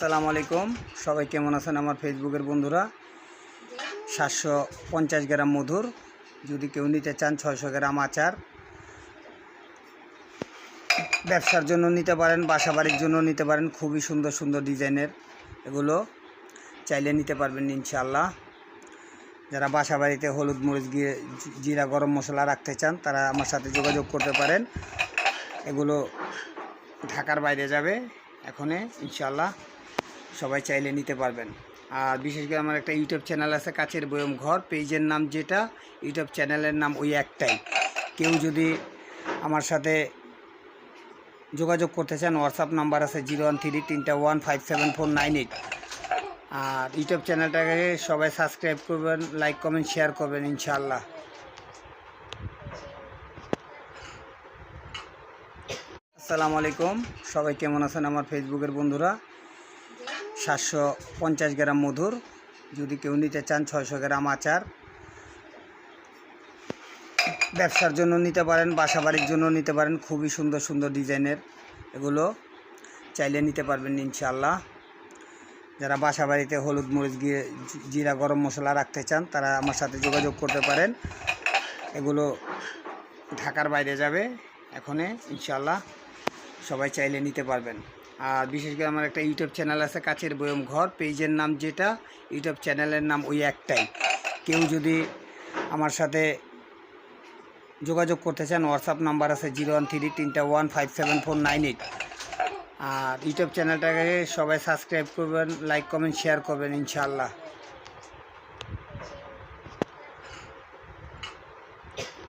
আসসালামু আলাইকুম। সবাই কেমন আছেন আমার ফেসবুকের বন্ধুরা? সাতশো পঞ্চাশ গ্রাম মধুর। যদি কেউ নিতে চান ছয়শো গ্রাম আচার। ব্যবসার জন্য নিতে পারেন, বাসা বাড়ির জন্য নিতে পারেন। খুবই সুন্দর সুন্দর ডিজাইনের এগুলো চাইলে নিতে পারবেন ইনশাল্লাহ যারা বাসা বাড়িতে হলুদ, মরিচ গিয়ে জিরা, গরম মশলা রাখতে চান, তারা আমার সাথে যোগাযোগ করতে পারেন। এগুলো ঢাকার বাইরে যাবে এখনে ইনশাল্লাহ সবাই চাইলে নিতে পারবেন। আর বিশেষ করে আমার একটা ইউটিউব চ্যানেল আছে, কাছের বয়ম ঘর। পেজের নাম যেটা, ইউটিউব চ্যানেলের নাম ওই একটাই। কেউ যদি আমার সাথে যোগাযোগ করতে চান হোয়াটসঅ্যাপ নাম্বার আছে জিরো ওয়ান থ্রি তিনটা one five seven four nine eight. আর ইউটিউব চ্যানেলটাকে সবাই সাবস্ক্রাইব করবেন, লাইক, কমেন্ট, শেয়ার করবেন ইনশাআল্লাহ। আসসালামু আলাইকুম। সবাই কেমন আছেন আমার ফেসবুকের বন্ধুরা? সাতশো পঞ্চাশ গ্রাম মধুর। যদি কেউ নিতে চান ছয়শো গ্রাম আচার। ব্যবসার জন্য নিতে পারেন, বাসা বাড়ির জন্য নিতে পারেন। খুবই সুন্দর সুন্দর ডিজাইনের এগুলো চাইলে নিতে পারবেন ইনশাল্লাহ যারা বাসা বাড়িতে হলুদ, মরিচ গিয়ে জিরা, গরম মশলা রাখতে চান, তারা আমার সাথে যোগাযোগ করতে পারেন। এগুলো ঢাকার বাইরে যাবে এখনে ইনশাল্লাহ সবাই চাইলে নিতে পারবেন। আর বিশেষ করে আমার একটা ইউটিউব চ্যানেল আছে, কাছের বয়ম ঘর। পেজের নাম যেটা, ইউটিউব চ্যানেলের নাম ওই একটাই। কেউ যদি আমার সাথে যোগাযোগ করতে চান হোয়াটসঅ্যাপ নাম্বার আছে জিরো ওয়ান থ্রি তিনটা one five seven four nine eight. আর ইউটিউব চ্যানেলটাকে সবাই সাবস্ক্রাইব করবেন লাইক কমেন্ট শেয়ার করবেন, ইনশাআল্লাহ।